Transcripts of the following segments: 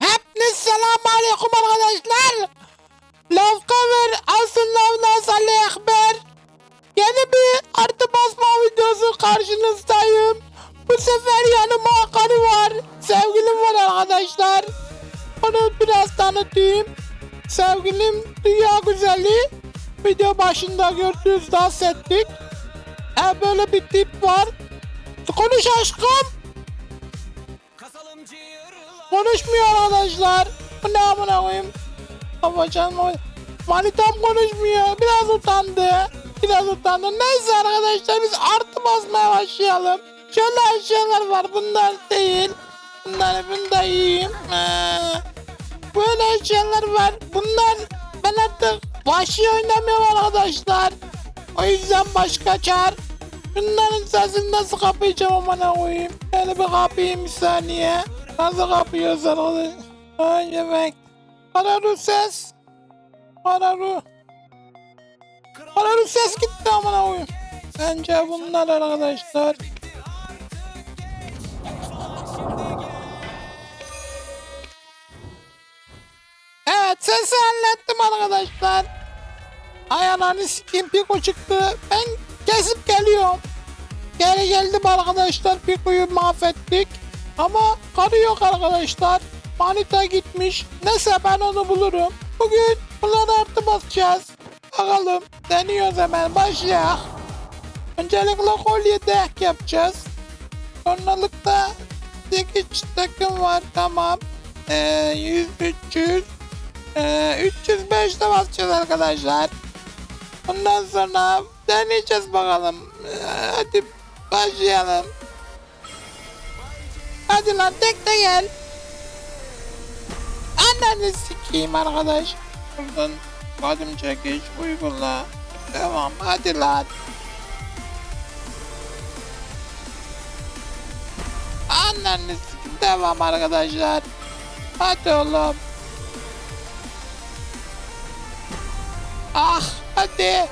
Hepiniz selamun aleyküm arkadaşlar. Love cover asıl lavna salli ekber. Yeni bir artı basma videosu karşınızdayım. Bu sefer yanıma karı var. Sevgilim var arkadaşlar. Onu biraz tanıtayım. Sevgilim dünya güzeli. Video başında gördüğünüz dans ettik. E böyle bir tip var. Konuş aşkım. Konuşmuyor arkadaşlar. Bu ne amına koyayım? Babacan. Manitam konuşmuyor. Biraz utandı. Biraz utandı. Neyse arkadaşlar biz artı basmaya başlayalım. Şöyle eşyalar var. Bunlar değil. Bunları bunu da yiyeyim. Ee, böyle eşyalar var. Bunlar ben artık vahşi oynamıyorum arkadaşlar. O yüzden başka çağır. Bunların sesini nasıl kapayacağım amına koyayım? Şöyle bir kapayım bir saniye. Nasıl kapıyoruz arkadaş? Ay evet. Kararu ses. Kararu. Kararu ses gitti amına koyayım. Bence bunlar arkadaşlar. Evet sesi hallettim arkadaşlar. Ay ananı sikeyim Piko çıktı. Ben kesip geliyorum. Geri geldim arkadaşlar Piko'yu mahvettik. Ama karı yok arkadaşlar. Manita gitmiş. Neyse ben onu bulurum. Bugün bunları artı basacağız. Bakalım. Deniyoruz hemen. Başlayalım. Öncelikle kolye dek yapacağız. Sonralıkta dikiş takım var. Tamam. Ee, 100, 300. Ee, 305 de basacağız arkadaşlar. Ondan sonra deneyeceğiz bakalım. Ee, hadi başlayalım. Hadi lan tek de gel. Anneni sikeyim arkadaş. Buradan adım çekiş uygula. Tamam hadi lan. Anneni sikeyim. Devam arkadaşlar. Hadi oğlum. Ah hadi.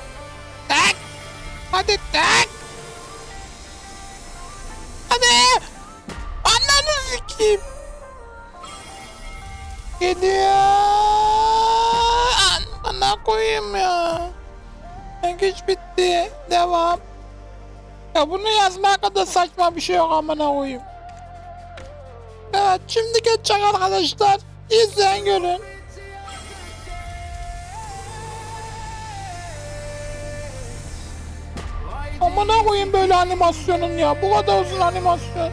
Tak. Hadi tak. Hadi. Ananı sikeyim. Gidiyor. Bana koyayım ya. Geç bitti. Devam. Ya bunu yazmaya kadar saçma bir şey yok amına koyayım. Evet şimdi geçecek arkadaşlar. İzleyin görün. Amına koyayım böyle animasyonun ya. Bu kadar uzun animasyon.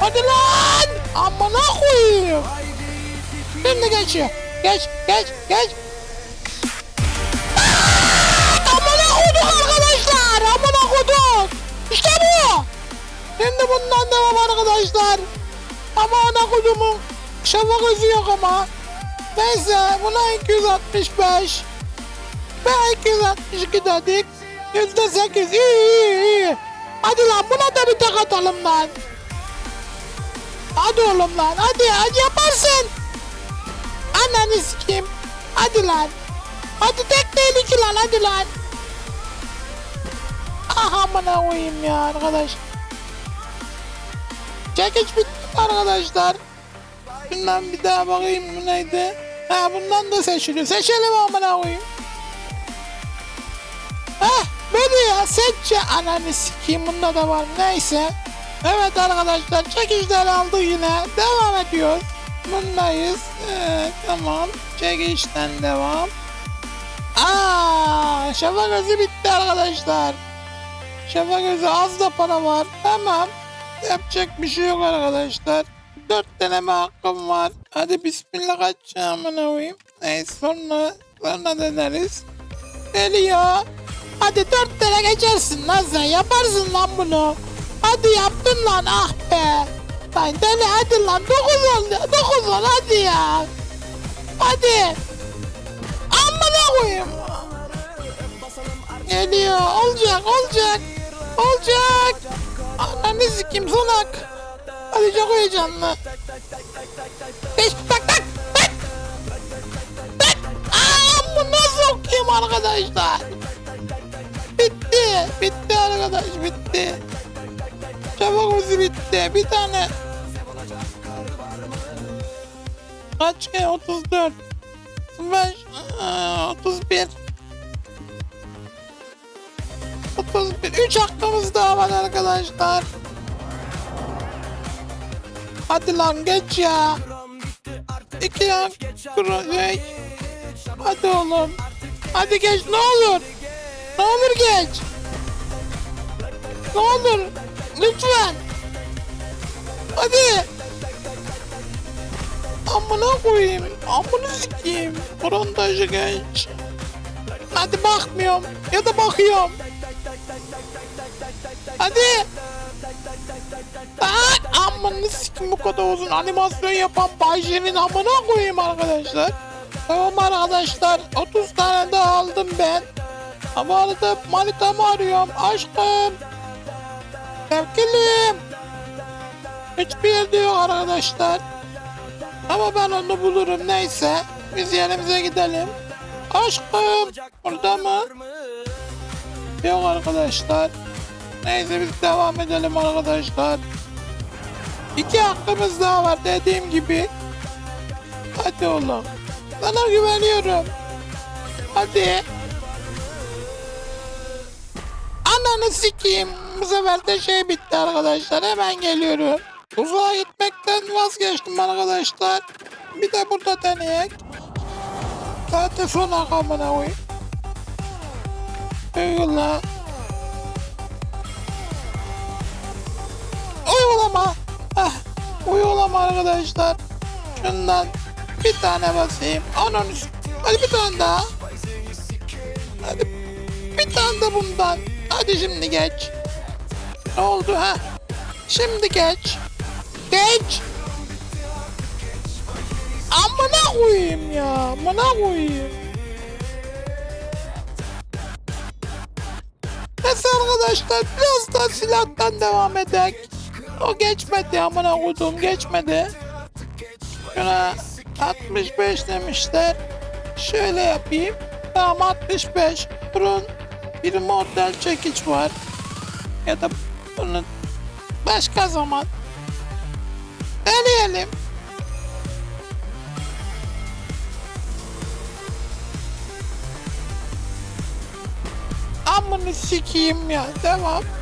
Hadi lan! Amına koyayım. Şimdi geçiyor. Geç, geç, geç. Aa! Amına koyduk arkadaşlar. Amına koyduk. İşte bu. Şimdi bundan devam arkadaşlar. Ama ana kodumun şafak özü yok ama. Neyse buna 265. Ben 262 dedik. Yüzde sekiz. İyi iyi iyi. Hadi lan buna da bir tek atalım lan. Hadi oğlum lan hadi hadi yaparsın. Ananı sikeyim. Hadi lan. Hadi tek değil iki lan hadi lan. Ah amına koyayım ya arkadaş. Çekiç bitti arkadaşlar. Bundan bir daha bakayım bu neydi? Ha bundan da seçiliyor. Seçelim amına koyayım. Heh ya seç ya. Ananı sikeyim bunda da var. Neyse. Evet arkadaşlar çekişler aldı yine. Devam ediyoruz. Bundayız. Ee, tamam. Çekişten devam. Aa, şafak özü bitti arkadaşlar. Şafak özü az da para var. Tamam. Yapacak bir şey yok arkadaşlar. Dört deneme hakkım var. Hadi bismillah kaçacağım ne koyayım. Neyse sonra, sonra deneriz. Geliyor. Hadi dört tane geçersin lan. Yaparsın lan bunu. Hadi yaptın lan ah be. Lan deli hadi lan. Dokuz ol. Dokuz ol hadi ya. Hadi. Amına koyayım. Geliyor. Olacak olacak. Olacak. Ananı sikim salak. Hadi çok heyecanlı. Beş tak tak tak. Tak. Aa, bu nasıl okuyayım arkadaşlar? Bitti. Bitti arkadaş bitti. Çabuk bizi bitti. Bir tane. Kaç kere? 34. 5. aa, 31. 31. 3 hakkımız daha var arkadaşlar. Hadi lan geç ya. İki hak. Geç. Hadi oğlum. Hadi geç ne olur. Ne olur geç. Ne olur. Lütfen. Hadi. Amına koyayım. Amına sikeyim. Frontajı geç. Hadi bakmıyorum. Ya da bakıyorum. Hadi. Bak amına sikim bu kadar uzun animasyon yapan Bayşe'nin amına koyayım arkadaşlar. Tamam arkadaşlar 30 tane daha aldım ben. Ama arada manitamı arıyorum aşkım. Sevgilim. Hiçbir yerde yok arkadaşlar. Ama ben onu bulurum neyse. Biz yerimize gidelim. Aşkım burada mı? Yok arkadaşlar. Neyse biz devam edelim arkadaşlar. İki hakkımız daha var dediğim gibi. Hadi oğlum. Sana güveniyorum. Hadi. Ananı sikeyim. Bu sefer de şey bitti arkadaşlar. Hemen geliyorum. Uzağa gitmekten vazgeçtim arkadaşlar. Bir de burada deneyek. Zaten son hakamına koyayım. Uygula. Uygulama. Ah, uygulama arkadaşlar. Şundan bir tane basayım. Onun üstü. Hadi bir tane daha. Hadi bir tane de bundan. Hadi şimdi geç. Ne oldu ha? Şimdi geç. Geç. Amına koyayım ya. Amına koyayım. Neyse arkadaşlar biraz da silahtan devam edelim. O geçmedi amına koyduğum geçmedi. Şuna 65 demişler. Şöyle yapayım. Tamam 65. Bunun bir model çekiç var. Ya da bunu başka zaman deneyelim. Amını sikeyim ya. Devam.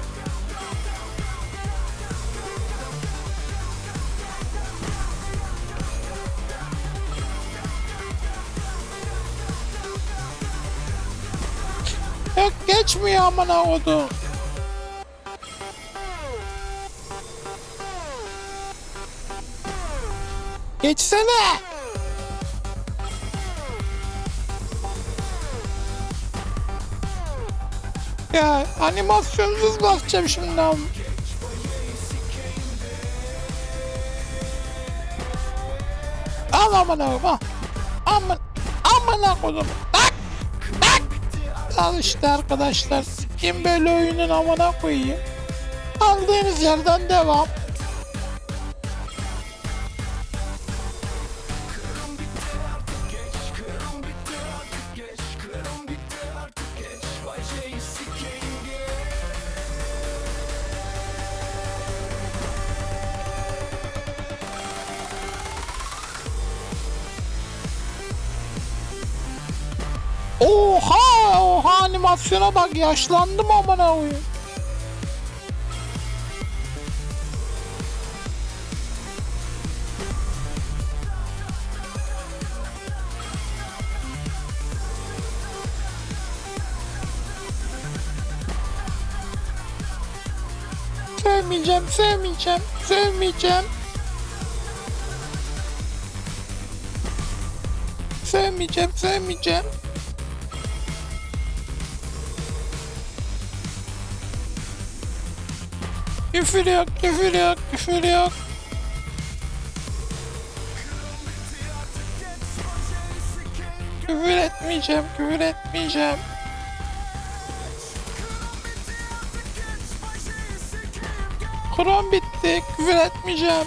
Geçmiyor amına kodu. Geçsene. Ya animasyonsuz basacağım şimdi ama. Al amına koyayım al. Aman amına koydum. Al işte arkadaşlar. Kim böyle oyunun amına koyayım. Aldığınız yerden devam. Animasyona bak yaşlandım amına koyayım. Sevmeyeceğim, sevmeyeceğim, sevmeyeceğim. Sevmeyeceğim, sevmeyeceğim. Yok, küfür yok, küfür etmeyeceğim, küfür etmeyeceğim. Kron bitti. Küfür etmeyeceğim.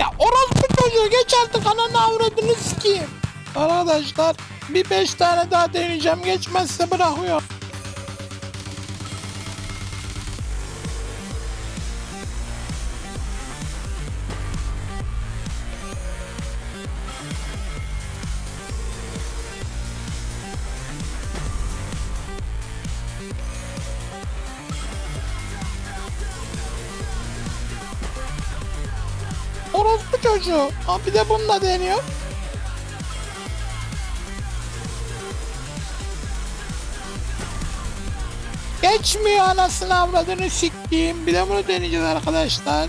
Ya orospu çocuğu geç artık ananı avradını sikeyim. Arkadaşlar bir beş tane daha deneyeceğim. Geçmezse bırakıyorum. Orospu çocuğu. Ha bir de bunu da deniyor. Geçmiyor anasını avradını siktiğim. Bir de bunu deneyeceğiz arkadaşlar.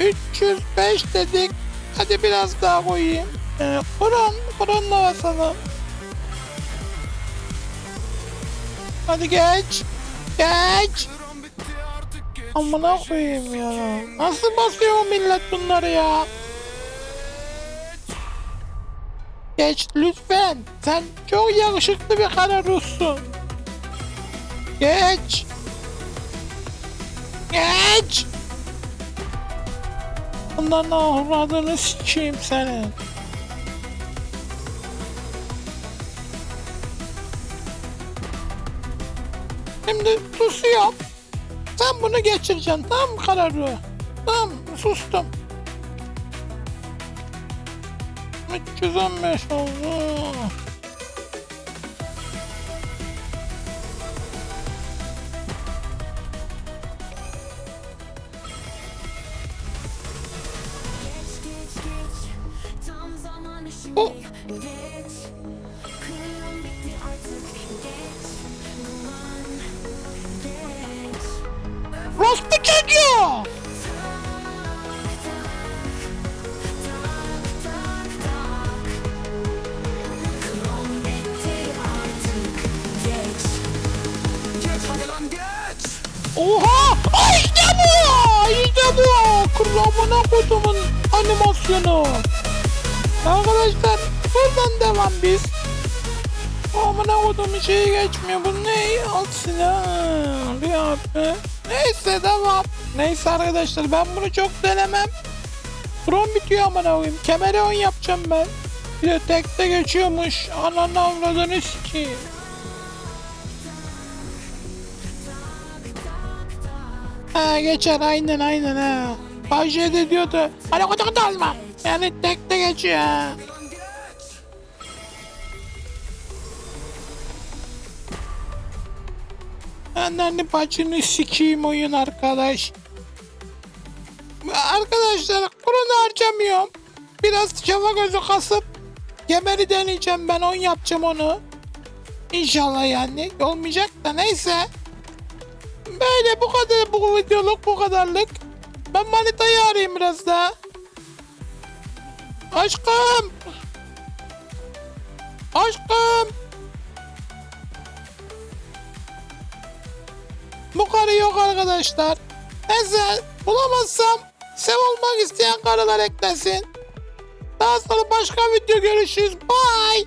305 dedik. Hadi biraz daha koyayım. Ee, Kur'an, Kur'an'la basalım. Hadi geç. Geç. Amına koyayım ya. Nasıl basıyor millet bunları ya? Geç lütfen. Sen çok yakışıklı bir kara Rus'sun. Geç. Geç. Bundan avradını sikeyim senin. Şimdi susuyorum. Sen bunu geçireceksin tamam mı kararı? Tamam sustum. 315 oldu. Animasyonu. Arkadaşlar buradan devam biz. Amına kodumun şeyi geçmiyor. Bu ne? Silah. Bir abi. Neyse devam. Neyse arkadaşlar ben bunu çok denemem. Kron bitiyor amına koyayım. Kemeri on yapacağım ben. Bir de tekte geçiyormuş. Ananı avradını sikeyim. Ha geçer aynen aynen ha. Bahçe de diyordu. Hani kutu alma. Yani tekte geçiyor. Anneanne bacını sikeyim oyun arkadaş. Arkadaşlar kurunu harcamıyorum. Biraz çaba gözü kasıp kemeri deneyeceğim ben on yapacağım onu. İnşallah yani olmayacak da neyse. Böyle bu kadar bu videoluk bu kadarlık. Ben manitayı arayayım biraz daha. Aşkım. Aşkım. Bu karı yok arkadaşlar. Neyse bulamazsam sev olmak isteyen karılar eklesin. Daha sonra başka video görüşürüz. Bye.